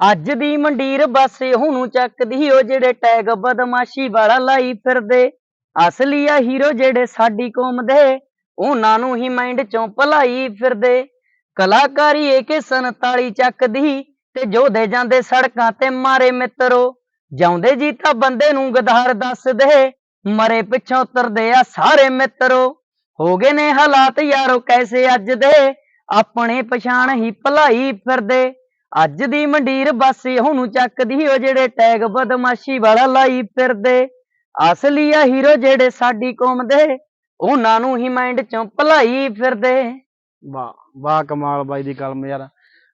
ਅੱਜ ਦੀ ਮੰਡੀਰ ਬਸ ਉਹਨੂੰ ਚੱਕਦੀ ਉਹ ਜਿਹੜੇ ਟੈਗ ਬਦਮਾਸ਼ੀ ਵਾਲਾ ਲਾਈ ਫਿਰਦੇ। ਅਸਲੀ ਆ ਹੀਰੋ ਜਿਹੜੇ ਸਾਡੀ ਕੌਮ ਦੇ, ਉਹਨਾਂ ਨੂੰ ਹੀ ਮਾਈਂਡ ਚੋਂ ਭਲਾਈ ਫਿਰਦੇ। ਕਲਾਕਾਰੀ ਏ ਕੇ 47 ਚੱਕਦੀ ਤੇ ਜੋਦੇ ਜਾਂਦੇ ਸੜਕਾਂ ਤੇ ਮਾਰੇ ਮਿੱਤਰੋ। ਜਾਉਂਦੇ ਜੀ ਤਾਂ ਬੰਦੇ ਨੂੰ ਗਧਾਰ ਦੱਸਦੇ, ਮਰੇ ਪਿੱਛੋਂ ਤੁਰਦੇ ਆ ਸਾਰੇ ਮਿੱਤਰੋ। ਹੋ ਗਏ ਨੇ ਹਾਲਾਤ ਯਾਰੋ ਕੈਸੇ ਅੱਜ ਦੇ, ਆਪਣੇ ਪਛਾਣ ਹੀ ਭਲਾਈ ਫਿਰਦੇ। ਅੱਜ ਦੀ ਮੰਡੀਰ ਬਾਸੀ ਉਹਨੂੰ ਚੱਕਦੀ ਉਹ ਜਿਹੜੇ ਟੈਗ ਬਦਮਾਸ਼ੀ ਵਾਲਾ ਲਾਈ ਫਿਰਦੇ। ਅਸਲੀ ਆ ਹੀਰੋ ਜਿਹੜੇ ਸਾਡੀ ਕੌਮ ਦੇ, ਉਹਨਾਂ ਨੂੰ ਹੀ ਮਾਈਂਡ ਚੋਂ ਭਲਾਈ ਫਿਰਦੇ। ਵਾਹ ਵਾਹ ਕਮਾਲ ਬਾਈ ਦੀ ਕਲਮ ਯਾਰ।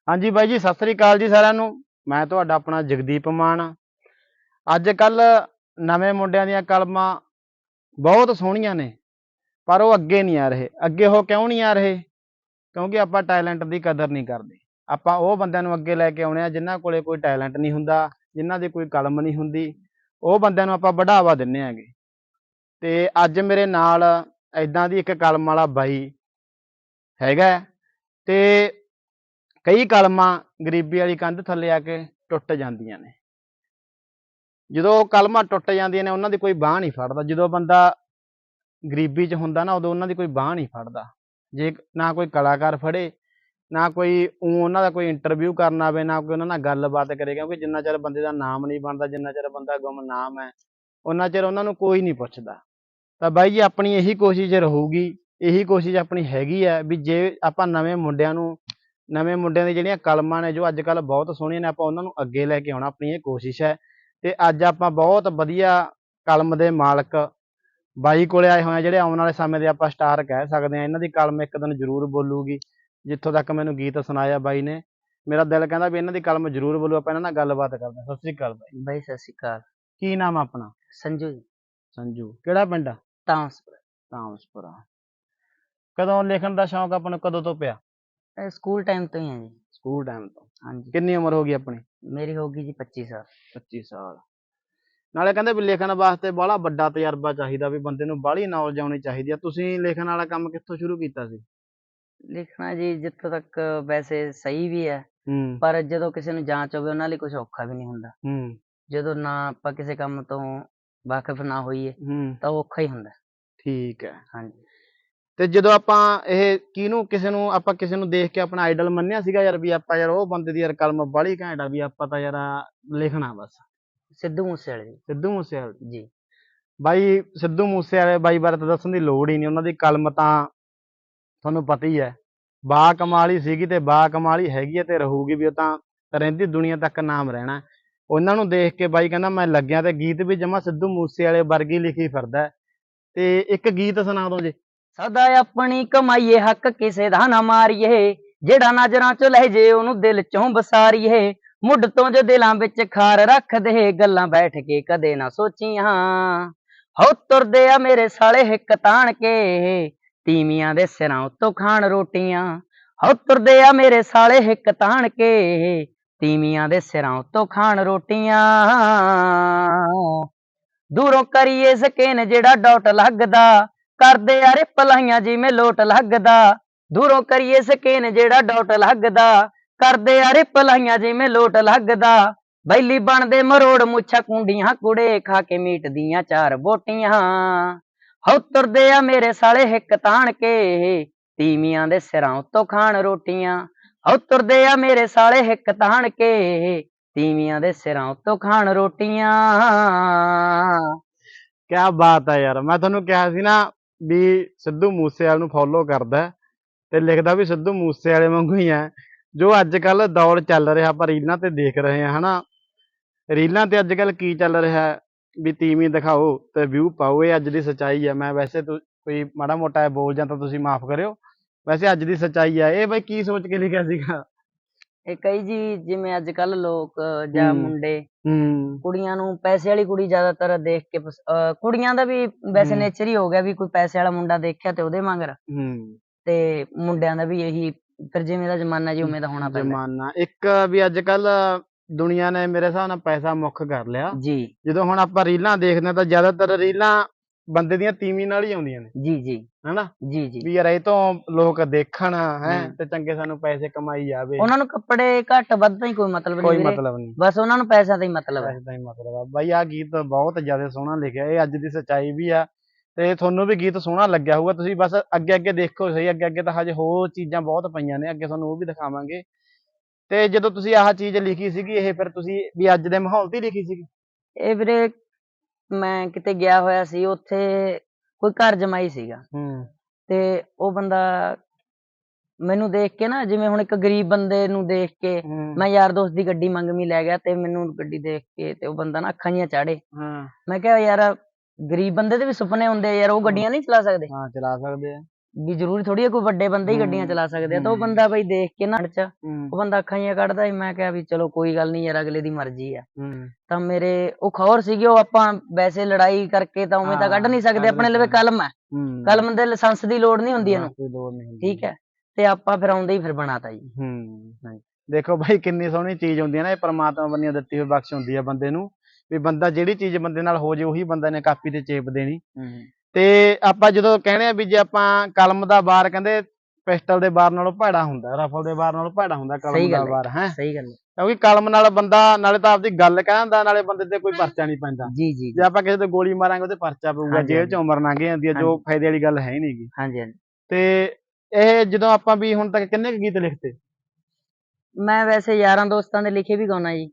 ਹਾਂਜੀ ਬਾਈ ਜੀ, ਸਤਿ ਸ੍ਰੀ ਅਕਾਲ ਜੀ ਸਾਰਿਆਂ ਨੂੰ। ਮੈਂ ਤੁਹਾਡਾ ਆਪਣਾ ਜਗਦੀਪ ਮਾਨ। ਅੱਜ ਕੱਲ ਨਵੇਂ ਮੁੰਡਿਆਂ ਦੀਆਂ ਕਲਮਾਂ ਬਹੁਤ ਸੋਹਣੀਆਂ ਨੇ, ਪਰ ਉਹ ਅੱਗੇ ਨਹੀਂ ਆ ਰਹੇ। ਅੱਗੇ ਉਹ ਕਿਉਂ ਨਹੀਂ ਆ ਰਹੇ? ਕਿਉਂਕਿ ਆਪਾਂ ਟੈਲੈਂਟ ਦੀ ਕਦਰ ਨਹੀਂ ਕਰਦੇ। ਆਪਾਂ ਉਹ ਬੰਦਿਆਂ ਨੂੰ ਅੱਗੇ ਲੈ ਕੇ ਆਉਣੇ ਆ, ਜਿਨ੍ਹਾਂ ਕੋਲੇ ਕੋਈ ਟੈਲੈਂਟ ਨਹੀਂ ਹੁੰਦਾ, ਜਿਨ੍ਹਾਂ ਦੀ ਕੋਈ ਕਲਮ ਨਹੀਂ ਹੁੰਦੀ, ਉਹ ਬੰਦਿਆਂ ਨੂੰ ਆਪਾਂ ਵਧਾਵਾ ਦਿੰਨੇ ਆਂਗੇ ਤੇ ਅੱਜ ਮੇਰੇ ਨਾਲ ਐਦਾਂ ਦੀ ਇੱਕ ਕਲਮ ਵਾਲਾ ਬਾਈ ਹੈਗਾ ਹੈ, ਤੇ ਕਈ ਕਲਮਾਂ ਗਰੀਬੀ ਵਾਲੀ ਕੰਧ ਥੱਲੇ ਆ ਕੇ ਟੁੱਟ ਜਾਂਦੀਆਂ ਨੇ। ਜਦੋਂ ਉਹ ਕਲਮਾਂ ਟੁੱਟ ਜਾਂਦੀਆਂ ਨੇ, ਉਹਨਾਂ ਦੀ ਕੋਈ ਬਾਹ ਨਹੀਂ ਫੜਦਾ। ਜਦੋਂ ਬੰਦਾ ਗਰੀਬੀ 'ਚ ਹੁੰਦਾ ਨਾ, ਉਦੋਂ ਉਹਨਾਂ ਦੀ ਕੋਈ ਬਾਹ ਨਹੀਂ ਫੜਦਾ। ਜੇ ਨਾ ਕੋਈ ਕਲਾਕਾਰ ਫੜੇ ਨਾ ਕੋਈ ਉਹਨਾਂ ਦਾ ਕੋਈ ਇੰਟਰਵਿਊ ਕਰਨ ਆਵੇ, ਨਾ ਕੋਈ ਉਹਨਾਂ ਨਾਲ ਗੱਲਬਾਤ ਕਰੇ, ਕਿਉਂਕਿ ਜਿੰਨਾ ਚਿਰ ਬੰਦੇ ਦਾ ਨਾਮ ਨਹੀਂ ਬਣਦਾ, ਜਿੰਨਾ ਚਿਰ ਬੰਦਾ ਗੁੰਮਨਾਮ ਹੈ, ਉਹਨਾਂ ਚਿਰ ਉਹਨਾਂ ਨੂੰ ਕੋਈ ਨਹੀਂ ਪੁੱਛਦਾ। ਤਾਂ ਬਾਈ ਜੀ, ਆਪਣੀ ਇਹੀ ਕੋਸ਼ਿਸ਼ ਰਹੂਗੀ, ਇਹੀ ਕੋਸ਼ਿਸ਼ ਆਪਣੀ ਹੈਗੀ ਹੈ ਵੀ ਜੇ ਆਪਾਂ ਨਵੇਂ ਮੁੰਡਿਆਂ ਨੂੰ, ਨਵੇਂ ਮੁੰਡਿਆਂ ਦੀ ਜਿਹੜੀਆਂ ਕਲਮਾਂ ਨੇ, ਜੋ ਅੱਜ ਕੱਲ ਬਹੁਤ ਸੋਹਣੀਆਂ ਨੇ, ਆਪਾਂ ਉਹਨਾਂ ਨੂੰ ਅੱਗੇ ਲੈ ਕੇ ਆਉਣਾ, ਆਪਣੀ ਇਹ ਕੋਸ਼ਿਸ਼ ਹੈ। ਤੇ ਅੱਜ ਆਪਾਂ ਬਹੁਤ ਵਧੀਆ ਕਲਮ ਦੇ ਮਾਲਕ ਬਾਈ ਕੋਲੇ ਆਏ ਹੋਏ ਆ, ਜਿਹੜੇ ਆਉਣ ਵਾਲੇ ਸਮੇਂ ਦੇ ਆਪਾਂ ਸਟਾਰ ਕਹਿ ਸਕਦੇ ਆ ਇਹਨਾਂ ਦੀ ਕਲਮ ਇੱਕ ਦਿਨ ਜ਼ਰੂਰ ਬੋਲੂਗੀ। ਜਿੱਥੋਂ ਤੱਕ ਮੈਨੂੰ ਗੀਤ ਸੁਣਾਇਆ ਬਾਈ ਨੇ ਮੇਰਾ ਦਿਲ ਕਹਿੰਦਾ ਵੀ ਇਹਨਾਂ ਦੀ ਕਲਮ ਜ਼ਰੂਰ ਬੋਲੂ ਆਪਾਂ ਇਹਨਾਂ ਨਾਲ ਗੱਲਬਾਤ ਕਰਦੇ ਹਾਂ। ਸਤਿ ਸ੍ਰੀ ਅਕਾਲ ਬਾਈ। ਬਾਈ ਸਤਿ ਸ਼੍ਰੀ ਅਕਾਲ। ਕੀ ਨਾਮ ਆ ਆਪਣਾ? ਸੰਜੂ ਜੀ। ਸੰਜੂ। ਕਿਹੜਾ ਪਿੰਡ ਆ? ਤਾਮਸਪੁਰਾ ਕਦੋਂ ਲਿਖਣ ਦਾ ਸ਼ੌਂਕ ਆਪਾਂ ਨੂੰ ਕਦੋਂ ਤੋਂ ਪਿਆ? ਇਹ ਸਕੂਲ ਟਾਈਮ ਤੋਂ ਹੀ ਹੈ ਜੀ। ਸਕੂਲ ਟਾਈਮ ਤੋਂ। ਹਾਂਜੀ। ਕਿੰਨੀ ਉਮਰ ਹੋ ਗਈ ਆਪਣੀ? ਮੇਰੀ ਹੋ ਗਈ ਜੀ 25 ਸਾਲ। 25 ਸਾਲ। ਨਾਲੇ ਕਹਿੰਦੇ ਵੀ ਲਿਖਣ ਵਾਸਤੇ ਬਾਹਲਾ ਵੱਡਾ ਤਜਰਬਾ ਚਾਹੀਦਾ ਵੀ ਬੰਦੇ ਨੂੰ ਬਾਹਲੀ ਨੌਲੇਜ ਆਉਣੀ ਚਾਹੀਦੀ ਆ। ਤੁਸੀਂ ਲਿਖਣ ਵਾਲਾ ਕੰਮ ਕਿੱਥੋਂ ਸ਼ੁਰੂ ਕੀਤਾ ਸੀ? ਲਿਖਣਾ ਜੀ ਜਿੱਥੋਂ ਤੱਕ ਵੈਸੇ ਸਹੀ ਵੀ ਹੈ ਹੂੰ। ਪਰ ਜਦੋਂ ਕਿਸੇ ਨੂੰ ਜਾਂਚ ਹੋਵੇ ਉਹਨਾਂ ਲਈ ਕੁਝ ਔਖਾ ਵੀ ਨਹੀਂ ਹੁੰਦਾ। ਹੂੰ। ਜਦੋਂ ਨਾ ਆਪਾਂ ਕਿਸੇ ਕੰਮ ਤੋਂ ਵਾਕਿਫ ਨਾ ਹੋਈਏ ਹੂੰ। ਤਾਂ ਉਹ ਔਖਾ ਹੀ ਹੁੰਦਾ। ਠੀਕ ਹੈ। ਹਾਂਜੀ। ਤੇ ਜਦੋਂ ਆਪਾਂ ਇਹ ਕਿਹਨੂੰ ਕਿਸੇ ਨੂੰ ਆਪਾਂ ਕਿਸੇ ਨੂੰ ਦੇਖ ਕੇ ਆਪਣਾ ਆਈਡਲ ਮੰਨਿਆ ਸੀਗਾ ਯਾਰ ਵੀ ਆਪਾਂ ਯਾਰ ਉਹ ਬੰਦੇ ਦੀ ਯਾਰ ਕਲਮ ਬਾਹਲੀ ਘੈਂਟ ਆ ਵੀ ਆਪਾਂ ਤਾਂ ਯਾਰ ਆਹ ਲਿਖਣਾ ਬਸ। ਸਿੱਧੂ ਮੂਸੇਵਾਲੇ ਜੀ। ਸਿੱਧੂ ਮੂਸੇਵਾਲੇ। ਜੀ। ਬਾਈ ਸਿੱਧੂ ਮੂਸੇਵਾਲੇ ਬਾਈ ਬਾਰੇ ਤਾਂ ਦੱਸਣ ਦੀ ਲੋੜ ਹੀ ਨਹੀਂ ਉਹਨਾਂ ਦੀ ਕਲਮ ਤਾਂ ਤੁਹਾਨੂੰ ਪਤਾ ਹੀ ਹੈ। ਬਾ ਕਮਾਲੀ ਸੀਗੀ ਤੇ ਬਾ ਕਮਾਲੀ ਹੈਗੀ ਹੈ ਤੇ ਰਹੂਗੀ ਵੀ ਉਹ ਤਾਂ ਰਹਿੰਦੀ ਦੁਨੀਆ ਤੱਕ ਨਾਮ ਰਹਿਣਾ। ਉਹਨਾਂ ਨੂੰ ਦੇਖ ਕੇ ਬਾਈ ਕਹਿੰਦਾ ਮੈਂ ਲੱਗਿਆ ਤੇ ਗੀਤ ਵੀ ਜਮਾ ਸਿੱਧੂ ਮੂਸੇਵਾਲੇ ਵਰਗੀ ਲਿਖੀ ਫਿਰਦਾ ਤੇ ਇੱਕ ਗੀਤ ਸੁਣਾ ਦੋ ਜੇ। ਸਦਾ ਆਪਣੀ ਕਮਾਈਏ ਹੱਕ ਕਿਸੇ ਦਾ ਨਾ ਮਾਰੀਏ। ਜਿਹੜਾ ਨਜ਼ਰਾਂ ਚੋਂ ਲੈ ਜੇ ਉਹਨੂੰ ਦਿਲ ਚੋਂ ਬਸਾਰੀਏ ਮੁੱਢ ਤੋਂ ਜੋ ਦਿਲਾਂ ਵਿੱਚ ਖਾਰ ਰੱਖਦੇ ਗੱਲਾਂ ਬੈਠ ਕੇ ਕਦੇ ਨਾ ਸੋਚੀਆਂ। ਹੋ ਤੁਰਦੇ ਆ ਮੇਰੇ ਸਾਲੇ ਹਿੱਕ ਤਾਣ ਕੇ। ਤੀਵੀਆਂ ਦੇ ਸਿਰਾਂ ਉੱਤੋਂ ਖਾਣ ਰੋਟੀਆਂ। ਹੋ ਤੁਰਦੇ ਆ ਮੇਰੇ ਸਾਲੇ ਹਿੱਕ ਤਾਣ ਕੇ। ਤੀਵੀਆਂ ਦੇ ਸਿਰਾਂ ਉੱਤੋਂ ਖਾਣ ਰੋਟੀਆਂ। ਦੂਰੋਂ ਕਰੀਏ ਸਕੇਨ ਜਿਹੜਾ ਡਾਟ ਲੱਗਦਾ। ਕਰਦੇ ਆ ਰੇ ਪਲਾਈਆਂ ਜਿਵੇਂ ਲੋਟ ਲੱਗਦਾ। ਦੂਰੋਂ ਕਰੀਏ ਸਕੇਨ ਜਿਹੜਾ ਡਾਟ ਲੱਗਦਾ। ਕਰਦੇ ਯਾਰੇ ਪਲਾਈਆਂ ਜਿਵੇਂ ਲੋਟ ਲੱਗਦਾ। ਬੈਲੀ ਬਣਦੇ ਮਰੋੜ ਮੁੱਛਾਂ ਕੁੰਡੀਆਂ ਕੁੜੇ ਖਾ ਕੇ ਮੀਟ ਦੀਆਂ ਚਾਰ ਬੋਟੀਆਂ। ਹਉ ਤੁਰਦੇ ਆ ਮੇਰੇ ਸਾਲੇ ਹਿੱਕ ਤਾਣ ਕੇ। ਤੀਵੀਆਂ ਦੇ ਸਿਰਾਂ ਉੱਤੋਂ ਖਾਣ ਰੋਟੀਆਂ। ਹਉ ਤੁਰਦੇ ਆ ਮੇਰੇ ਸਾਲੇ ਹਿੱਕ ਤਾਣ ਕੇ। ਤੀਵੀਆਂ ਦੇ ਸਿਰਾਂ ਉੱਤੋਂ ਖਾਣ ਰੋਟੀਆਂ। ਕਿਆ ਬਾਤ ਆ ਯਾਰ। ਮੈਂ ਤੁਹਾਨੂੰ ਕਿਹਾ ਸੀ ਨਾ ਵੀ ਸਿੱਧੂ ਮੂਸੇਵਾਲੇ ਨੂੰ ਫੋਲੋ ਕਰਦਾ ਤੇ ਲਿਖਦਾ ਵੀ ਸਿੱਧੂ ਮੂਸੇਵਾਲੇ ਵਾਂਗੂ ਹੀ ਹੈ। ਜੋ ਅੱਜ ਕੱਲ ਦੌਰ ਚੱਲ ਰਿਹਾ, ਆਪਾਂ ਰੀਲਾਂ ਤੇ ਦੇਖ ਰਹੇ ਹਾਂ, ਹਨਾ? ਰੀਲਾਂ ਤੇ ਅੱਜ ਕੱਲ ਕੀ ਚੱਲ ਰਿਹਾ? ਵੀ ਤੀਵੀਂ ਦਿਖਾਓ ਤੇ ਵਿਊ ਪਾਓ। ਇਹ ਅੱਜ ਦੀ ਸੱਚਾਈ ਹੈ ਮੈਂ ਵੈਸੇ ਤੁ- ਕੋਈ ਮਾੜਾ ਮੋਟਾ ਬੋਲ ਜਾਂ ਤਾਂ ਤੁਸੀਂ ਮਾਫ ਕਰਿਓ। ਵੈਸੇ ਅੱਜ ਦੀ ਸੱਚਾਈ ਹੈ ਇਹ ਬਈ ਕੀ ਸੋਚ ਕੇ ਲਿਖਿਆ ਸੀਗਾ? ਇਹ ਕਈ ਜੀ ਜਿਵੇਂ ਅੱਜ ਕੱਲ ਲੋਕ ਜਾਂ। ਮੁੰਡੇ ਹੂੰ। ਕੁੜੀਆਂ ਨੂੰ ਪੈਸੇ ਵਾਲੀ ਕੁੜੀ ਜ਼ਿਆਦਾਤਰ ਦੇਖ ਕੇ ਕੁੜੀਆਂ ਦਾ ਵੀ ਵੈਸੇ। ਨੇਚਰ ਹੀ ਹੋ ਗਿਆ ਵੀ ਕੋਈ ਪੈਸੇ ਵਾਲਾ ਮੁੰਡਾ ਦੇਖਿਆ ਤੇ ਉਹਦੇ ਮਗਰ। ਤੇ ਮੁੰਡਿਆਂ ਦਾ ਵੀ ਇਹੀ ਫਿਰ ਜਿਵੇਂ ਦਾ ਜ਼ਮਾਨਾ ਜੀ ਉਵੇਂ ਦਾ ਹੋਣਾ ਪੈਂਦਾ। ਜ਼ਮਾਨਾ। ਇੱਕ ਵੀ ਅੱਜ ਕੱਲ ਦੁਨੀਆ ਨੇ ਮੇਰੇ ਹਿਸਾਬ ਨਾਲ ਪੈਸਾ ਮੁੱਖ ਕਰ ਲਿਆ। ਜੀ। ਜਦੋਂ ਹੁਣ ਆਪਾਂ ਰੀਲਾਂ ਦੇਖਦੇ ਹਾਂ ਤਾਂ ਜ਼ਿਆਦਾਤਰ ਰੀਲਾਂ ਬੰਦੇ ਦੀਆਂ ਤੀਵੀਂ ਨਾਲ ਹੀ ਆਉਂਦੀਆਂ ਨੇ। ਜੀ ਜੀ। ਹਨਾ? ਜੀ ਜੀ। ਵੀ ਯਾਰ ਇਹ ਤੋਂ ਲੋਕ ਦੇਖਣ ਹੈ। ਤੇ ਚੰਗੇ ਸਾਨੂੰ ਪੈਸੇ ਕਮਾਈ ਜਾਵੇ ਉਹਨਾਂ ਨੂੰ ਕੱਪੜੇ ਘੱਟ ਵੱਧ ਦਾ ਹੀ ਕੋਈ ਮਤਲਬ ਨਹੀਂ ਕੋਈ ਮਤਲਬ ਨਹੀਂ। ਬਸ ਉਹਨਾਂ ਨੂੰ ਪੈਸਿਆਂ ਦਾ ਹੀ ਮਤਲਬ ਹੈ। ਪੈਸੇ ਦਾ ਹੀ ਮਤਲਬ ਆ। ਬਾਈ ਆ ਗੀਤ ਬਹੁਤ ਜ਼ਿਆਦਾ ਸੋਹਣਾ ਲਿਖਿਆ। ਇਹ ਅੱਜ ਦੀ ਸੱਚਾਈ ਵੀ ਆ ਤੇ ਤੁਹਾਨੂੰ ਵੀ ਗੀਤ ਸੋਹਣਾ ਲੱਗਿਆ ਹੋਊਗਾ। ਤੁਸੀਂ ਬਸ ਅੱਗੇ ਅੱਗੇ ਦੇਖੋ ਸਹੀ। ਅੱਗੇ ਅੱਗੇ ਤਾਂ ਹਜੇ ਹੋਰ ਚੀਜ਼ਾਂ ਬਹੁਤ ਪਈਆਂ ਨੇ। ਅੱਗੇ ਤੁਹਾਨੂੰ ਉਹ ਵੀ ਦਿਖਾਵਾਂਗੇ। ਤੇ ਜਦੋਂ ਤੁਸੀਂ ਆਹ ਚੀਜ਼ ਲਿਖੀ ਸੀਗੀ ਇਹ ਫਿਰ ਤੁਸੀਂ ਵੀ ਅੱਜ ਦੇ ਮਾਹੌਲ ਤੇ ਹੀ ਲਿਖੀ ਸੀਗੀ? ਇਹ ਵੀਰੇ ਮੈਂ ਕਿਤੇ ਗਿਆ ਹੋਇਆ ਸੀ ਉੱਥੇ ਕੋਈ ਘਰ ਜਮਾਈ ਸੀਗਾ। ਹੂੰ। ਤੇ ਉਹ ਬੰਦਾ ਮੈਨੂੰ ਦੇਖ ਕੇ ਨਾ ਜਿਵੇਂ ਹੁਣ ਇੱਕ ਗਰੀਬ ਬੰਦੇ ਨੂੰ ਦੇਖ ਕੇ ਮੈਂ ਯਾਰ ਦੋਸਤ ਦੀ ਗੱਡੀ ਮੰਗਵੀਂ ਲੈ ਗਿਆ ਤੇ ਮੈਨੂੰ ਗੱਡੀ ਦੇਖ ਕੇ ਤੇ ਉਹ ਬੰਦਾ ਨਾ ਅੱਖਾਂ ਜੀਆਂ ਚਾੜੇ ਹਾਂ। ਮੈਂ ਕਿਹਾ ਯਾਰ ਗਰੀਬ ਬੰਦੇ ਦੇ ਵੀ ਸੁਪਨੇ ਹੁੰਦੇ ਆ ਯਾਰ ਉਹ ਗੱਡੀਆਂ ਨਹੀਂ ਚਲਾ ਸਕਦੇ। ਹਾਂ ਚਲਾ ਸਕਦੇ ਆ। ਵੀ ਜ਼ਰੂਰੀ ਥੋੜੀ ਹੈ ਕੋਈ ਵੱਡੇ ਬੰਦੇ ਹੀ ਗੱਡੀਆਂ ਹੂੰ, ਚਲਾ ਸਕਦੇ ਆ ਤਾਂ ਉਹ ਹੂੰ। ਬੰਦਾ ਬਈ ਦੇਖ ਕੇ ਨਾ ਚ ਹੂੰ। ਉਹ ਬੰਦਾ ਅੱਖਾਂ ਜੀਆਂ ਕੱਢਦਾ ਸੀ ਮੈਂ ਕਿਹਾ ਵੀ ਚਲੋ ਕੋਈ ਗੱਲ ਨਹੀਂ ਯਾਰ ਅਗਲੇ ਦੀ ਮਰਜ਼ੀ ਆ। ਹੂੰ। ਤਾਂ ਮੇਰੇ ਉਹ ਖੌਰ ਸੀਗੀ ਉਹ ਆਪਾਂ ਵੈਸੇ ਲੜਾਈ ਕਰਕੇ ਤਾਂ ਉਵੇਂ ਤਾਂ ਕੱਢ ਨਹੀਂ ਹਾਂ, ਸਕਦੇ ਆਪਣੇ ਲਵੇ। ਕਲਮ ਹੈ ਹੂੰ। ਕਲਮ ਦੇ ਲਾਇਸੈਂਸ ਦੀ ਲੋੜ ਨਹੀਂ ਹੁੰਦੀ ਹਾਂ, ਇਹਨੂੰ। ਠੀਕ ਹੈ ਤੇ ਆਪਾਂ ਫਿਰ ਆਉਂਦੇ ਹੀ ਫਿਰ ਬਣਾਤਾ ਜੀ। ਹੂੰ। ਦੇਖੋ ਭਾਈ ਕਿੰਨੀ ਸੋਹਣੀ ਚੀਜ਼ ਹੁੰਦੀ ਹੈ ਨਾ ਇਹ ਪ੍ਰਮਾਤਮਾ ਵੱਲੋਂ ਦਿੱਤੀ ਹੋਈ ਬਖਸ਼ ਹੁੰਦੀ ਹੈ ਬੰਦੇ ਨੂੰ। ਵੀ ਬੰਦਾ ਜਿਹੜੀ ਚੀਜ਼ ਬੰਦੇ ਨਾਲ ਹੋ ਜੇ ਉਹੀ ਬੰਦੇ ਨੇ ਕਾਪੀ ਤੇ ਚੇਪ ਦੇਣੀ। ਤੇ ਆਪਾਂ ਜਦੋਂ ਕਹਿੰਦੇ ਆ ਵੀ ਜੇ ਆਪਾਂ ਕਲਮ ਦਾ ਵਾਰ ਕਹਿੰਦੇ ਪਿਸਟਲ ਦੇ ਵਾਰ ਨਾਲੋਂ ਭੈੜਾ ਹੁੰਦਾ ਰਫਲ ਦੇ ਵਾਰ ਨਾਲੋਂ ਭੈੜਾ ਹੁੰਦਾ ਕਲਮ ਦਾ ਗੱਲ ਹੈ। ਸਹੀ ਗੱਲ ਹੈ। ਕਿਉਂਕਿ ਕਲਮ ਨਾਲ ਬੰਦਾ ਨਾਲੇ ਤਾਂ ਆਪਦੀ ਗੱਲ ਕਹਿੰਦਾ ਨਾਲੇ ਬੰਦੇ ਤੇ ਕੋਈ ਪਰਚਾ ਨਹੀਂ ਪੈਂਦਾ। ਜੀ ਜੀ ਜੇ। ਆਪਾਂ ਕਿਸੇ ਤੇ ਗੋਲੀ ਮਾਰਾਂਗੇ ਉਹਤੇ ਪਰਚਾ ਪਊਗਾ ਜੇਲ੍ਹ ਚ ਉਮਰ ਲੰਘ ਜਾਂਦੀ ਹੈ ਜੋ। ਫਾਇਦੇ ਵਾਲੀ ਗੱਲ ਹੈ ਹੀ ਨਹੀਂਗੀ ਹਾਂਜੀ ਹਾਂਜੀ। ਤੇ ਇਹ ਜਦੋਂ ਆਪਾਂ ਵੀ ਹੁਣ ਤੱਕ ਕਿੰਨੇ ਗੀਤ ਲਿਖਤੇ? ਮੈਂ ਵੈਸੇ ਯਾਰਾਂ ਦੋਸਤਾਂ ਦੇ ਲਿਖੇ ਵੀ ਗਾਉਣਾ ਜੀ।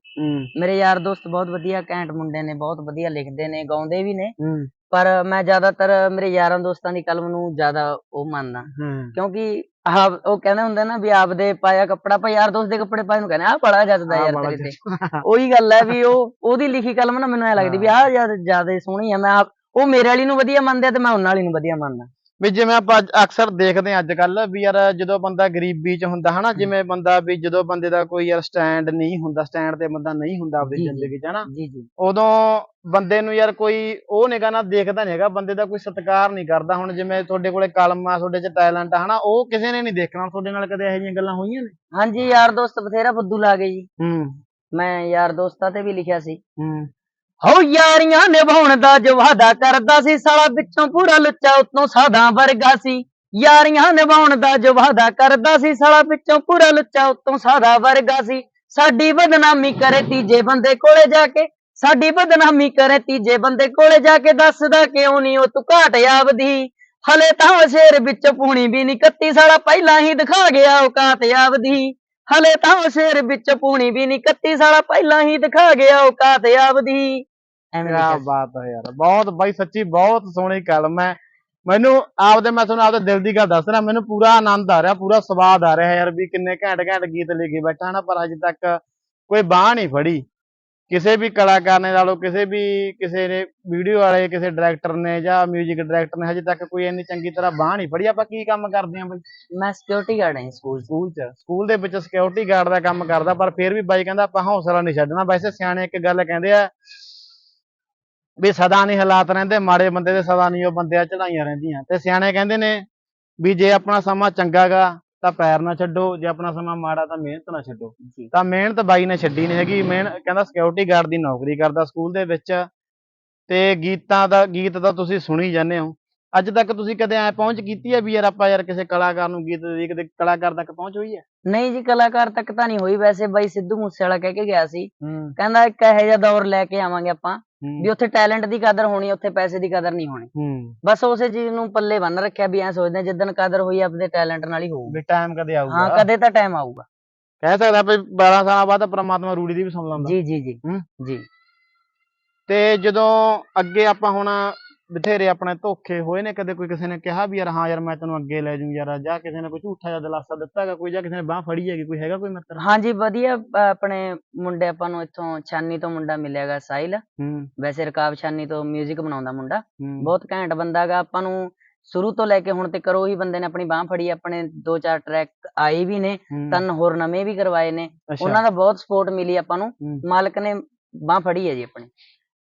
ਮੇਰੇ ਯਾਰ ਦੋਸਤ ਬਹੁਤ ਵਧੀਆ ਘੈਂਟ ਮੁੰਡੇ ਨੇ ਬਹੁਤ ਵਧੀਆ ਲਿਖਦੇ ਨੇ ਗਾਉਂਦੇ ਵੀ ਨੇ। ਪਰ ਮੈਂ ਜ਼ਿਆਦਾਤਰ ਮੇਰੇ ਯਾਰਾਂ ਦੋਸਤਾਂ ਦੀ ਕਲਮ ਨੂੰ ਜ਼ਿਆਦਾ ਉਹ ਮੰਨਦਾ। ਕਿਉਂਕਿ ਆਹ ਉਹ ਕਹਿੰਦੇ ਹੁੰਦੇ ਨਾ ਵੀ ਆਪਦੇ ਪਾਇਆ ਕੱਪੜਾ ਪਾ ਯਾਰ ਦੋਸਤ ਦੇ ਕੱਪੜੇ ਪਾਏ ਨੂੰ ਕਹਿੰਦੇ ਆ ਬੜਾ ਜੱਜਦਾ ਯਾਰ ਤੇਰੇ ਤੇ। ਉਹੀ ਗੱਲ ਹੈ ਵੀ ਉਹ ਉਹਦੀ ਲਿਖੀ ਕਲਮ ਨਾ ਮੈਨੂੰ ਐ ਲੱਗਦੀ ਵੀ ਆਹ ਜ਼ਿਆਦਾ ਜ਼ਿਆਦਾ ਸੋਹਣੀ ਆ ਮੈਂ ਉਹ ਮੇਰੇ ਵਾਲੀ ਨੂੰ ਵਧੀਆ ਮੰਨਦੇ ਆ ਤੇ ਮੈਂ ਉਹਨਾਂ ਵਾਲੀ ਨੂੰ ਵਧੀਆ ਮੰਨਦਾ। ਵੀ ਜਿਵੇਂ ਆਪਾਂ ਅਕਸਰ ਦੇਖਦੇ ਹਾਂ ਅੱਜ ਕੱਲ ਵੀ ਯਾਰ ਜਦੋਂ ਬੰਦਾ ਗਰੀਬੀ ਚ ਹੁੰਦਾ ਹਨਾ ਜਿਵੇਂ ਬੰਦਾ ਵੀ ਜਦੋਂ ਬੰਦੇ ਦਾ ਕੋਈ ਯਾਰ ਸਟੈਂਡ ਨਹੀਂ ਹੁੰਦਾ ਸਟੈਂਡ ਤੇ ਬੰਦਾ ਨਹੀਂ ਹੁੰਦਾ ਆਪਣੀ। ਜ਼ਿੰਦਗੀ ਚ ਹਨਾ ਉਦੋਂ ਬੰਦੇ ਨੂੰ ਯਾਰ ਕੋਈ ਉਹ ਨਿਗਾ ਨਾ ਦੇਖਦਾ ਨਹੀਂ ਹੈਗਾ ਬੰਦੇ ਦਾ ਕੋਈ ਸਤਿਕਾਰ ਨਹੀਂ ਕਰਦਾ। ਹੁਣ ਜਿਵੇਂ ਤੁਹਾਡੇ ਕੋਲੇ ਕਲਮ ਆ ਤੁਹਾਡੇ ਚ ਟੈਲੈਂਟ ਆ ਹਨਾ ਉਹ ਕਿਸੇ ਨੇ ਨਹੀਂ ਦੇਖਣਾ ਤੁਹਾਡੇ ਨਾਲ ਕਦੇ ਇਹੋ ਜਿਹੀਆਂ ਗੱਲਾਂ ਹੋਈਆਂ ਨੇ? ਹਾਂਜੀ ਯਾਰ ਦੋਸਤ ਬਥੇਰਾ ਫੁੱਦੂ ਲਾ ਗਏ ਜੀ। ਹੂੰ। ਮੈਂ ਯਾਰ ਦੋਸਤਾਂ ਤੇ ਵੀ ਲਿਖਿਆ ਸੀ। ਹੂੰ। ਹੋ ਯਾਰੀਆਂ ਨਿਭਾਉਣ ਦਾ ਜੋ ਵਾਦਾ ਕਰਦਾ ਸੀ, ਸਾਲਾ ਵਿੱਚੋਂ ਪੂਰਾ ਲੁੱਚਾ ਉਤੋਂ ਸਾਦਾ ਵਰਗਾ ਸੀ। ਯਾਰੀਆਂ ਨਿਭਾਉਣ ਦਾ ਜੋ ਕਰਦਾ ਸੀ, ਸਾਲਾ ਵਿੱਚੋਂ ਪੂਰਾ ਲੁੱਚਾ ਉਤੋਂ ਸਾਦਾ ਵਰਗਾ ਸੀ। ਸਾਡੀ ਬਦਨਾਮੀ ਕਰੇ ਤੀਜੇ ਬੰਦੇ ਕੋਲੇ ਜਾ ਕੇ, ਸਾਡੀ ਬਦਨਾਮੀ ਕਰੇ ਤੀਜੇ ਬੰਦੇ ਕੋਲੇ ਜਾ ਕੇ, ਦੱਸਦਾ ਕਿਉਂ ਨਹੀਂ ਉਹ ਤੂੰ ਘਾਟ ਆਵਦੀ ਹਲੇ ਤਾਂ ਉਹ ਸ਼ੇਰ ਵਿੱਚ ਪੂਣੀ ਵੀ ਨਹੀਂ ਕੱਤੀ, ਸਾਲਾ ਪਹਿਲਾਂ ਹੀ ਦਿਖਾ ਗਿਆ ਉਹ ਘਾਟ ਆਵਦੀ ਹਲੇ ਤਾਂ ਉਹ ਸ਼ੇਰ ਵਿੱਚ ਪੂਣੀ ਵੀ ਨਹੀਂ ਕੱਤੀ ਸਾਲਾ ਪਹਿਲਾਂ ਹੀ ਦਿਖਾ ਗਿਆ ਆਵਦੀ ਐਵੇਂ ਕਿਆ ਲਿਖਿਆ। ਬਾਤ ਹੈ ਯਾਰ ਬਹੁਤ ਬਾਈ ਸੱਚੀ ਬਹੁਤ ਸੋਹਣੀ ਕਲਮ ਹੈ। ਮੈਨੂੰ ਆਪਦੇ ਮੈਂ ਤੁਹਾਨੂੰ ਆਪਦੇ ਦਿਲ ਦੀ ਗੱਲ ਦੱਸ ਰਿਹਾ ਮੈਨੂੰ ਪੂਰਾ ਆਨੰਦ ਆ ਰਿਹਾ ਪੂਰਾ ਸਵਾਦ ਆ ਰਿਹਾ ਯਾਰ ਵੀ ਕਿੰਨੇ ਘੈਂਟ ਘੈਂਟ ਗੀਤ ਲਿਖੇ ਬੈਠਾ ਨਾ ਪਰ ਅਜੇ ਤੱਕ ਕੋਈ ਬਾਹ ਨਹੀਂ ਫੜੀ। ਕਿਸੇ ਵੀ ਕਲਾਕਾਰ ਨੇ ਲਾ ਲਓ ਕਿਸੇ ਵੀ ਕਿਸੇ ਨੇ ਵੀਡੀਓ ਵਾਲੇ ਕਿਸੇ ਡਾਇਰੈਕਟਰ ਨੇ ਜਾਂ 뮤직 ਡਾਇਰੈਕਟਰ ਨੇ ਹਜੇ ਤੱਕ ਕੋਈ ਇੰਨੀ ਚੰਗੀ ਤਰ੍ਹਾਂ ਬਾਹ ਨਹੀਂ ਫੜੀ। ਆਪਾਂ ਕੀ ਕੰਮ ਕਰਦੇ ਆਂ ਬਈ? ਮੈਂ ਸਿਕਿਉਰਿਟੀ ਗਾਰਡ ਹਾਂ ਸਕੂਲ ਸਕੂਲ 'ਚ? ਸਕੂਲ ਦੇ ਵਿੱਚ ਸਿਕਿਉਰਿਟੀ ਗਾਰਡ ਦਾ ਕੰਮ ਕਰਦਾ ਪਰ ਫਿਰ ਵੀ ਬਾਈ ਕਹਿੰਦਾ ਆਪਾਂ ਹੌਸਲਾ ਨਹੀਂ ਛੱਡਣਾ। ਵੈਸੇ ਸਿਆਣੇ ਇੱਕ ਗੱਲ ਕਹਿੰਦੇ ਆ ਵੀ ਸਦਾ ਨਹੀਂ ਹਾਲਾਤ ਰਹਿੰਦੇ ਮਾੜੇ ਬੰਦੇ ਦੇ ਸਦਾ ਨਹੀਂ ਉਹ ਬੰਦਿਆਂ ਚੜਾਈਆਂ ਰਹਿੰਦੀਆਂ। ਤੇ ਸਿਆਣੇ ਕਹਿੰਦੇ ਨੇ ਵੀ ਜੇ ਆਪਣਾ ਸਮਾਂ ਚੰਗਾ ਗਾ ਤਾਂ ਪੈਰ ਨਾ ਛੱਡੋ ਜੇ ਆਪਣਾ ਸਮਾਂ ਮਾੜਾ ਤਾਂ ਮਿਹਨਤ ਨਾ ਛੱਡੋ। ਤਾਂ ਮਿਹਨਤ ਬਾਈ ਨੇ ਛੱਡੀ ਨਹੀਂ ਹੈਗੀ। ਮਿਹਨ ਕਹਿੰਦਾ ਸਿਕਿਉਰਿਟੀ ਗਾਰਡ ਦੀ ਨੌਕਰੀ ਕਰਦਾ ਸਕੂਲ ਦੇ ਵਿੱਚ। ਤੇ ਗੀਤਾਂ ਦਾ ਗੀਤ ਤਾਂ ਤੁਸੀਂ ਸੁਣੀ ਜਾਂਦੇ ਹੋ। ਅੱਜ ਤੱਕ ਤੁਸੀਂ ਕਦੇ ਐ ਪਹੁੰਚ ਕੀਤੀ ਹੈ ਵੀ ਯਾਰ ਆਪਾਂ ਯਾਰ ਕਿਸੇ ਕਲਾਕਾਰ ਨੂੰ ਗੀਤ ਦੇ ਕਦੇ ਕਲਾਕਾਰ ਤੱਕ ਪਹੁੰਚ ਹੋਈ ਹੈ? ਨਹੀਂ ਜੀ ਕਲਾਕਾਰ ਤੱਕ ਤਾਂ ਨਹੀਂ ਹੋਈ। ਵੈਸੇ ਬਾਈ ਸਿੱਧੂ ਮੂਸੇਵਾਲਾ ਕਹਿ ਕੇ ਗਿਆ ਸੀ। ਕਹਿੰਦਾ ਇੱਕ ਇਹੋ ਜਿਹਾ ਦੌਰ ਲੈ ਕੇ ਆਵਾਂਗੇ ਆਪਾਂ। ਵੀ ਉੱਥੇ ਟੈਲੈਂਟ ਦੀ ਕਦਰ ਹੋਣੀ ਉੱਥੇ ਪੈਸੇ ਦੀ ਕਦਰ ਨਹੀਂ ਹੋਣੀ। ਬਸ ਉਸੇ ਚੀਜ਼ ਨੂੰ ਪੱਲੇ ਬੰਨ ਰੱਖਿਆ ਵੀ ਐ ਸੋਚਦੇ ਜਿੱਦਣ ਕਦਰ ਹੋਈ ਆਪਦੇ ਟੈਲੈਂਟ ਨਾਲ ਹੀ ਹੋਊ ਵੀ ਟਾਈਮ ਕਦੇ ਆਊਗਾ। ਹਾਂ ਕਦੇ ਤਾਂ ਟਾਈਮ ਆਊਗਾ। ਕਹਿ ਸਕਦਾ ਵੀ 12 ਸਾਲਾਂ ਬਾਅਦ ਪ੍ਰਮਾਤਮਾ ਰੂੜੀ ਦੀ ਵੀ ਸੁਣ ਲੈਂਦਾ। ਜੀ ਜੀ ਜੀ। ਜੀ ਤੇ ਜਦੋਂ ਅੱਗੇ ਆਪਾਂ ਹੁਣ ਬਥੇਰੇ ਆਪਣੇ ਧੋਖੇ ਹੋਏ ਨੇ ਕਦੇ ਕੋਈ ਕਿਸੇ ਨੇ ਕਿਹਾ ਵੀ ਯਾਰ ਹਾਂ ਯਾਰ ਮੈਂ ਤੈਨੂੰ ਅੱਗੇ ਲੈ ਜੂ ਯਾਰ ਜਾਂ ਕਿਸੇ ਨੇ ਕੋਈ ਝੂਠਾ ਜਿਹਾ ਦਿਲਾਸਾ ਦਿੱਤਾ ਹੈਗਾ ਕੋਈ ਜਾਂ ਕਿਸੇ ਨੇ ਬਾਹ ਫੜੀ ਹੈਗੀ ਕੋਈ ਹੈਗਾ ਕੋਈ ਮਿੱਤਰ ਹਾਂਜੀ ਵਧੀਆ ਆਪਣੇ ਮੁੰਡੇ ਆਪਾਂ ਨੂੰ ਇੱਥੋਂ ਛਾਨੀ ਤੋਂ ਮੁੰਡਾ ਮਿਲਿਆਗਾ ਸਾਹਿਲ। ਹੂੰ। ਵੈਸੇ ਰਕਾਬ ਛਾਨੀ ਤੋਂ 뮤직 ਬਣਾਉਂਦਾ ਮੁੰਡਾ। ਹੂੰ। ਬਹੁਤ ਘੈਂਟ ਬੰਦਾ ਗਾ ਆਪਾਂ ਨੂੰ ਸ਼ੁਰੂ ਤੋਂ ਲੈ ਕੇ ਹੁਣ ਤੱਕ ਉਹੀ ਬੰਦੇ ਨੇ ਆਪਣੀ ਬਾਹ ਫੜੀ ਆਪਣੇ ਦੋ ਚਾਰ ਟਰੈਕ ਆਏ ਵੀ ਨੇ ਹੂੰ, ਤਿੰਨ ਹੋਰ ਨਵੇਂ ਵੀ ਕਰਵਾਏ ਨੇ। ਉਹਨਾਂ ਦਾ ਬਹੁਤ ਸਪੋਰਟ ਮਿਲੀ ਆਪਾਂ ਨੂੰ। ਹੂੰ। ਮਾਲਕ ਨੇ ਬਾਹ ਫੜੀ ਹੈ ਜੀ ਆਪਣੀ।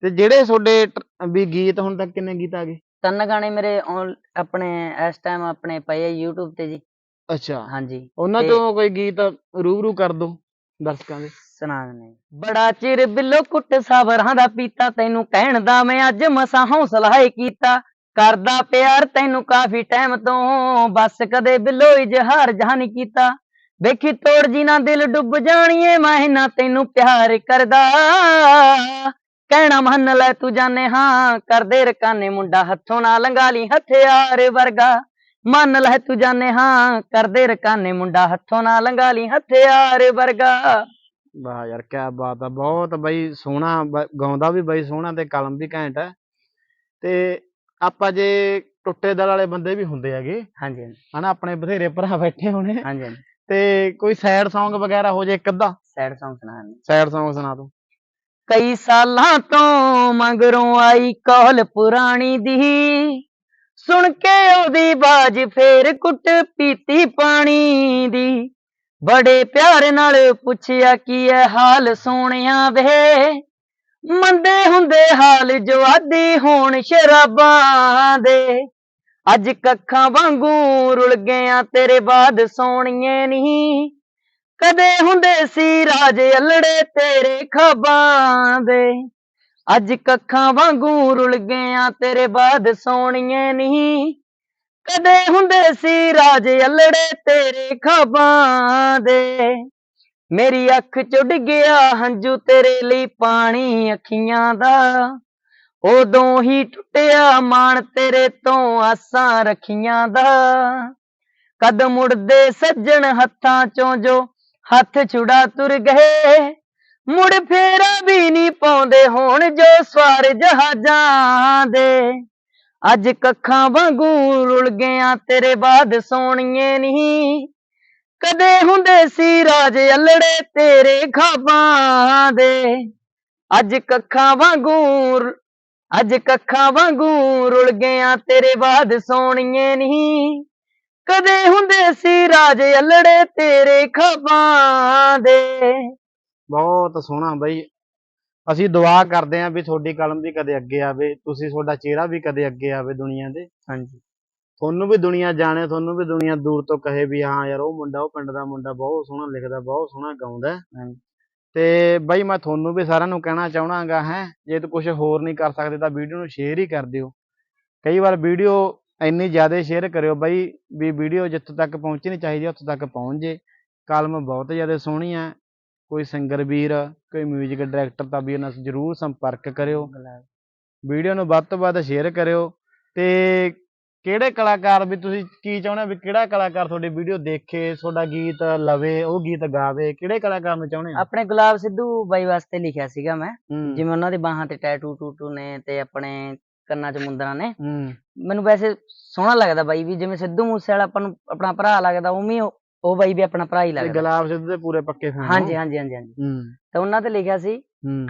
ਤੇ ਜਿਹੜੇ ਤੁਹਾਡੇ ਟ- ਵੀ ਗੀਤ ਹੁਣ ਤੱਕ ਕਿੰਨੇ ਗੀਤ ਆ ਗਏ? ਤਿੰਨ ਗਾਣੇ ਮੇਰੇ on- ਆਪਣੇ ਇਸ ਟਾਈਮ ਆਪਣੇ ਪਏ ਆ YouTube ਤੇ ਜੀ। ਅੱਛਾ। ਹਾਂਜੀ। ਉਹਨਾਂ ਤੇ- ਚੋਂ ਕੋਈ ਗੀਤ ਰੂਬਰੂ ਕਰ ਦੋ ਦਰਸ਼ਕਾਂ ਦੇ। ਸੁਣਾ ਦਿੰਦੇ ਬੜਾ ਚਿਰ ਬਿੱਲੋ ਕੁੱਟ ਸਾਵਰਾਂ ਦਾ ਪੀਤਾ ਤੈਨੂੰ ਕਹਿਣ ਦਾ ਮੈਂ ਅੱਜ ਮਸਾਂ ਹੌਸਲਾ ਏ ਕੀਤਾ। ਕਰਦਾ ਪਿਆਰ ਤੈਨੂੰ ਕਾਫੀ ਟਾਈਮ ਤੋਂ ਬਸ ਕਦੇ ਬਿੱਲੋ ਇਜ਼ਹਾਰ ਜਹਾਂ ਨਹੀਂ ਕੀਤਾ। ਵੇਖੀ ਤੋੜ ਜੀ ਨਾ ਦਿਲ ਡੁੱਬ ਜਾਣੀਏ ਮੈਂ ਨਾ ਤੈਨੂੰ ਪਿਆਰ ਕਰਦਾ। ਕਹਿਣਾ ਮੰਨ ਲੈ ਤੂੰ ਜਾਣੇ ਹਾਂ ਕਰਦੇ ਰਕਾਨੇ ਮੁੰਡਾ ਹੱਥੋਂ ਨਾ ਲੰਗਾ ਲਈ ਹਥਿਆਰ ਵਰਗਾ। ਮੰਨ ਲੈ ਤੂੰ ਜਾਣੇ ਹਾਂ ਕਰਦੇ ਰਕਾਨੇ ਮੁੰਡਾ ਹੱਥੋਂ ਨਾ ਲੰਗਾ ਲਈ ਹਥਿਆਰ ਵਰਗਾ। ਵਾਹ ਯਾਰ ਕੀ ਬਾਤ ਆ ਬਹੁਤ ਬਈ ਸੋਹਣਾ ਬ- ਗਾਉਂਦਾ ਵੀ ਬਈ ਸੋਹਣਾ ਤੇ ਕਲਮ ਵੀ ਘੈਂਟ ਹੈ ਤੇ ਆਪਾਂ ਜੇ ਟੁੱਟੇ ਦਿਲ ਵਾਲੇ ਬੰਦੇ ਵੀ ਹੁੰਦੇ ਹੈਗੇ ਹਾਂਜੀ ਹਾਂਜੀ। ਹਨਾ ਆਪਣੇ ਬਥੇਰੇ ਭਰਾ ਬੈਠੇ ਹੋਣੇ। ਹਾਂਜੀ ਤੇ ਕੋਈ ਸੈਡ Song ਵਗੈਰਾ ਹੋ ਜੇ ਇੱਕ ਅੱਧਾ। ਸੈਡ Song ਸੁਣਾ। ਸੈਡ Song ਸੁਣਾ ਦੋ। ਕਈ ਸਾਲਾਂ ਤੋਂ ਮਗਰੋਂ ਆਈ ਕਾਲ ਪੁਰਾਣੀ ਦੀ। ਸੁਣ ਕੇ ਉਹਦੀ ਬਾਜ ਫੇਰ ਕੁੱਟ ਪੀਤੀ ਪਾਣੀ ਦੀ। ਬੜੇ ਪਿਆਰ ਨਾਲ ਪੁੱਛਿਆ ਕੀ ਐ ਹਾਲ ਸੋਹਣਿਆ ਵੇ। ਮੰਦੇ ਹੁੰਦੇ ਹਾਲ ਜਵਾਦੀ ਹੋਣ ਸ਼ਰਾਬਾਂ ਦੇ। ਅੱਜ ਕੱਖਾਂ ਵਾਂਗੂ ਰੁਲ ਗਿਆ ਤੇਰੇ ਬਾਦ ਸੋਹਣੀਏ ਨਹੀਂ ਕਦੇ ਹੁੰਦੇ ਸੀ ਰਾਜੇ ਅਲੜੇ ਤੇਰੇ ਖਾਬਾਂ ਦੇ। ਅੱਜ ਕੱਖਾਂ ਵਾਂਗੂ ਰੁਲ ਗਿਆ ਤੇਰੇ ਬਾਦ ਸੋਹਣੀਏ ਨਹੀਂ ਕਦੇ ਹੁੰਦੇ ਸੀ ਰਾਜੇ ਅਲੜੇ ਤੇਰੇ ਖਾਬਾਂ ਦੇ। ਮੇਰੀ ਅੱਖ ਚ ਡਿੱਗਿਆ ਹੰਝੂ, ਤੇਰੇ ਲਈ ਪਾਣੀ ਅੱਖੀਆਂ ਦਾ। ਉਦੋਂ ਹੀ ਟੁੱਟਿਆ, ਮਾਣ ਤੇਰੇ ਤੋਂ ਆਸਾਂ ਰੱਖੀਆਂ ਦਾ। ਕਦ ਮੁੜਦੇ ਸੱਜਣ ਹੱਥਾਂ ਚੋਂ ਜੋ ਹੱਥ ਛੁੜਾ ਤੁਰ ਗਏ। ਮੁੜ ਫੇਰਾ ਵੀ ਨਹੀਂ ਪਾਉਂਦੇ ਹੋਣ ਜੋ ਸਵਾਰ ਜਹਾਜ਼ਾਂ ਦੇ। ਅੱਜ ਕੱਖਾਂ ਵਾਂਗੂ ਰੁਲ ਗਿਆ ਤੇਰੇ ਬਾਦ ਸੋਹਣੀਏ ਨਹੀਂ ਕਦੇ ਹੁੰਦੇ ਸੀ ਰਾਜੇ ਅਲੜੇ ਤੇਰੇ ਖਾਬਾਂ ਦੇ। ਅੱਜ ਕੱਖਾਂ ਵਾਂਗੂ ਅੱਜ ਕੱਖਾਂ ਵਾਂਗੂ ਰੁਲ ਗਿਆ ਤੇਰੇ ਬਾਦ ਸੋਹਣੀਏ ਨਹੀਂ ਕਦੇ ਹੁੰਦੇ ਸੀ ਰਾਜੇ ਅਲੜੇ ਤੇਰੇ ਖਾਬਾਂ ਦੇ। ਬਹੁਤ ਸੋਹਣਾ ਬਈ। ਅਸੀਂ ਦੁਆ ਕਰਦੇ ਆਂ ਵੀ ਤੁਹਾਡੀ ਕਲਮ ਵੀ ਕਦੇ ਅੱਗੇ ਆਵੇ ਤੁਸੀਂ ਤੁਹਾਡਾ ਚਿਹਰਾ ਵੀ ਕਦੇ ਅੱਗੇ ਆਵੇ ਦੁਨੀਆ ਦੇ। ਹਾਂਜੀ। ਤੁਹਾਨੂੰ ਵੀ ਦੁਨੀਆ ਜਾਣੇ ਤੁਹਾਨੂੰ ਵੀ ਦੁਨੀਆ ਦੂਰ ਤੋਂ ਕਹੇ ਵੀ ਹਾਂ ਯਾਰ ਉਹ ਮੁੰਡਾ ਉਹ ਪਿੰਡ ਦਾ ਮੁੰਡਾ ਬਹੁਤ ਸੋਹਣਾ ਲਿਖਦਾ ਬਹੁਤ ਸੋਹਣਾ ਗਾਉਂਦਾ। ਤੇ ਬਈ ਮੈਂ ਤੁਹਾਨੂੰ ਵੀ ਸਾਰਿਆਂ ਨੂੰ ਕਹਿਣਾ ਚਾਹਣਾਗਾ ਹੈ ਜੇ ਤੂੰ ਕੁਝ ਹੋਰ ਨਹੀਂ ਕਰ ਸਕਦੇ ਤਾਂ ਵੀਡੀਓ ਨੂੰ ਸ਼ੇਅਰ ਹੀ ਕਰ ਦਿਓ। ਕਈ ਵਾਰ ਵੀਡੀਓ ਇੰਨੀ ਜ਼ਿਆਦਾ ਸ਼ੇਅਰ ਕਰਿਓ ਬਈ ਵੀ ਵੀਡੀਓ ਜਿੱਥੋਂ ਤੱਕ ਪਹੁੰਚਣੀ ਚਾਹੀਦੀ ਉੱਥੋਂ ਤੱਕ ਪਹੁੰਚ ਜੇ। ਕਲਮ ਬਹੁਤ ਜ਼ਿਆਦਾ ਸੋਹਣੀ ਹੈ ਕੋਈ ਸਿੰਗਰ ਵੀਰ ਕੋਈ 뮤직 ਡਾਇਰੈਕਟਰ ਤਾਂ ਵੀ ਉਹਨਾਂ ਨਾਲ ਜ਼ਰੂਰ ਸੰਪਰਕ ਕਰਿਓ। ਵੀਡੀਓ ਨੂੰ ਵੱਧ ਤੋਂ ਵੱਧ ਸ਼ੇਅਰ ਕਰਿਓ। ਤੇ ਕਿਹੜੇ ਕਲਾਕਾਰ ਵੀ ਤੁਸੀਂ ਕੀ ਚਾਹੁੰਦੇ ਹੋ ਵੀ ਕਿਹੜਾ ਕਲਾਕਾਰ ਤੁਹਾਡੀ ਵੀਡੀਓ ਦੇਖੇ ਤੁਹਾਡਾ ਗੀਤ ਲਵੇ ਉਹ ਗੀਤ ਗਾਵੇ ਕਿਹੜੇ ਕਲਾਕਾਰ ਨੂੰ ਚਾਹੁੰਦੇ ਹੋ? ਆਪਣੇ ਗੁਲਾਬ ਸਿੱਧੂ ਬਾਈ ਵਾਸਤੇ ਲਿਖਿਆ ਸੀਗਾ ਮੈਂ। ਜਿਵੇਂ ਉਹਨਾਂ ਦੀ ਬਾਹਾਂ ਤੇ ਟੈਟੂ ਟੂਟੂ ਨੇ ਤੇ ਆਪਣੇ ਕੰਨਾਂ 'ਚ ਮੁੰਦਰਾਂ ਨੇ। ਹੂੰ। ਮੈਨੂੰ ਵੈਸੇ ਸੋਹਣਾ ਲੱਗਦਾ ਬਾਈ ਵੀ ਜਿਵੇਂ ਸਿੱਧੂ ਮੂਸੇ ਵਾਲਾ ਆਪਾਂ ਨੂੰ ਆਪਣਾ ਭਰਾ ਲੱਗਦਾ ਉਵੇਂ ਉਹ ਉਹ ਬਾਈ ਵੀ ਆਪਣਾ ਭਰਾ ਹੀ ਤੇ ਲੱਗਦਾ ਗੁਲਾਬ ਸਿੱਧੂ ਦੇ ਪੂਰੇ ਪੱਕੇ ਫੈਨ ਹਾਂਜੀ ਹਾਂਜੀ ਹਾਂਜੀ ਹਾਂਜੀ। ਹੂੰ। ਤੇ ਉਹਨਾਂ ਤੇ ਲਿਖਿਆ ਸੀ ਹੂੰ।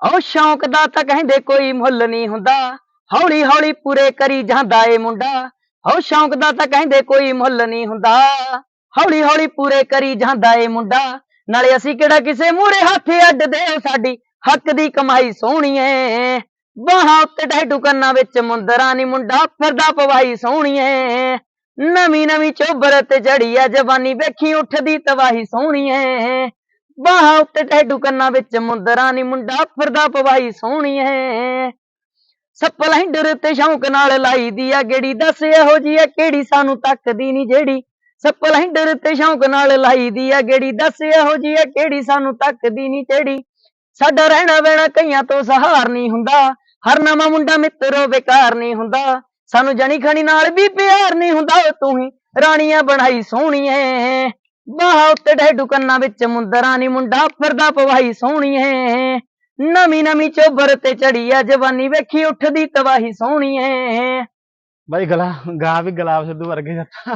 ਉਹ ਸ਼ੌਂਕ ਦਾ ਤਾਂ ਕਹਿੰਦੇ ਕੋਈ ਮੁੱਲ ਨਹੀਂ ਹੁੰਦਾ ਹੌਲੀ ਹੌਲੀ ਪੂਰੇ ਕਰੀ ਜਾਂਦਾ ਏ ਮੁੰਡਾ। ਉਹ ਸ਼ੌਂਕ ਦਾ ਤਾਂ ਕਹਿੰਦੇ ਕੋਈ ਮੁੱਲ ਨਹੀਂ ਹੁੰਦਾ ਹੌਲੀ ਹੌਲੀ ਪੂਰੇ ਕਰੀ ਜਾਂਦਾ ਏ ਮੁੰਡਾ। ਨਾਲੇ ਅਸੀਂ ਕਿਹੜਾ ਕਿਸੇ ਮੂਹਰੇ ਹੱਥ ਅੱਡਦੇ ਸਾਡੀ ਹੱਕ ਦੀ ਕਮਾਈ ਸੋਹਣੀਏ ਬਾਹਾਂ ਉੱਤੇ ਟੈਟੂ ਕੰਨਾਂ ਵਿੱਚ ਮੁੰਦਰਾਂ ਨੀ ਮੁੰਡਾ ਫਿਰਦਾ ਪਵਾਈ ਸੋਹਣੀਏ ਨਵੀਂ ਨਵੀਂ ਚੋਬਰ ਤੇ ਚੜੀ ਆ ਜਵਾਨੀ, ਵੇਖੀ ਉੱਠਦੀ ਤਵਾਹੀ ਸੋਹਣੀਏ ਬਾਹਾਂ ਉੱਤੇ ਟੈਟੂ ਕੰਨਾਂ ਵਿੱਚ ਮੁੰਦਰਾਂ ਨੀ ਮੁੰਡਾ ਫਿਰਦਾ ਪਵਾਈ ਸੋਹਣੀਏ ਸਪਲੈਂਡਰ ਤੇ ਸ਼ੌਂਕ ਨਾਲ ਲਾਈ ਦੀ ਆ ਗੇੜੀ, ਦੱਸ ਇਹੋ ਜੀ ਆ ਕਿਹੜੀ ਸਾਨੂੰ ਤੱਕਦੀ ਨੀ ਜਿਹੜੀ। ਸਪਲੈਂਡਰ ਤੇ ਸ਼ੌਂਕ ਨਾਲ ਲਾਈ ਦੀ ਆ ਗੇੜੀ, ਦੱਸ ਇਹੋ ਜੀ ਆ ਕਿਹੜੀ ਸਾਨੂੰ ਤੱਕਦੀ ਨੀ ਜਿਹੜੀ। ਸਾਡਾ ਰਹਿਣਾ ਬਹਿਣਾ ਕਈਆਂ ਤੋਂ ਸਹਾਰ ਨਹੀਂ ਹੁੰਦਾ। ਹਰ ਨਵਾਂ ਮੁੰਡਾ ਮਿੱਤਰੋ ਬੇਕਾਰ ਨਹੀਂ ਹੁੰਦਾ। ਸਾਨੂੰ ਜਣੀ ਖਣੀ ਨਾਲ ਵੀ ਪਿਆਰ ਨਹੀਂ ਹੁੰਦਾ ਤੂੰ ਹੀ ਰਾਣੀਆਂ ਬਣਾਈ ਸੋਹਣੀਏ। ਬਾਹਾਂ ਉੱਤੇ ਢੇਡੂ ਕੰਨਾਂ ਵਿੱਚ ਮੁੰਦਰਾਂ ਨੀ ਮੁੰਡਾ ਫਿਰਦਾ ਪਵਾਈ ਸੋਹਣੀਏ। ਨਵੀਂ ਨਵੀਂ ਚੋਬਰ ਤੇ ਚੜੀ ਆ ਜਵਾਨੀ ਵੇਖੀ ਉੱਠਦੀ ਤਵਾਹੀ ਸੋਹਣੀਏ। ਬਾਈ ਗਲਾ ਗਾ ਵੀ ਗੁਲਾਬ ਸਿੱਧੂ ਵਰਗੇ ਜੱਟਾ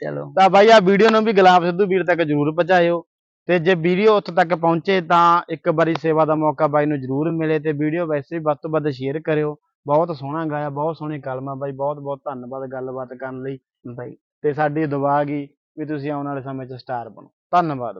ਚਲੋ। ਤਾਂ ਬਾਈ ਆ ਵੀਡੀਓ ਨੂੰ ਵੀ ਗੁਲਾਬ ਸਿੱਧੂ ਵੀਰ ਤੱਕ ਜਰੂਰ ਪਹੁੰਚਾਇਓ। ਤੇ ਜੇ ਵੀਡੀਓ ਉੱਥੇ ਤੱਕ ਪਹੁੰਚੇ ਤਾਂ ਇੱਕ ਵਾਰੀ ਸੇਵਾ ਦਾ ਮੌਕਾ ਬਾਈ ਨੂੰ ਜਰੂਰ ਮਿਲੇ ਤੇ ਵੀਡੀਓ ਵੈਸੇ ਵੀ ਵੱਧ ਤੋਂ ਵੱਧ ਸ਼ੇਅਰ ਕਰਿਓ। ਬਹੁਤ ਸੋਹਣਾ ਗਾਇਆ ਬਹੁਤ ਸੋਹਣੀ ਕਲਮਾਂ ਬਾਈ ਬਹੁਤ ਬਹੁਤ ਧੰਨਵਾਦ ਗੱਲਬਾਤ ਕਰਨ ਲਈ। ਬਾਈ। ਤੇ ਸਾਡੀ ਦੁਆ ਗੀ ਵੀ ਤੁਸੀਂ ਆਉਣ ਵਾਲੇ ਸਮੇਂ 'ਚ ਸਟਾਰ ਬਣੋ। ਧੰਨਵਾਦ।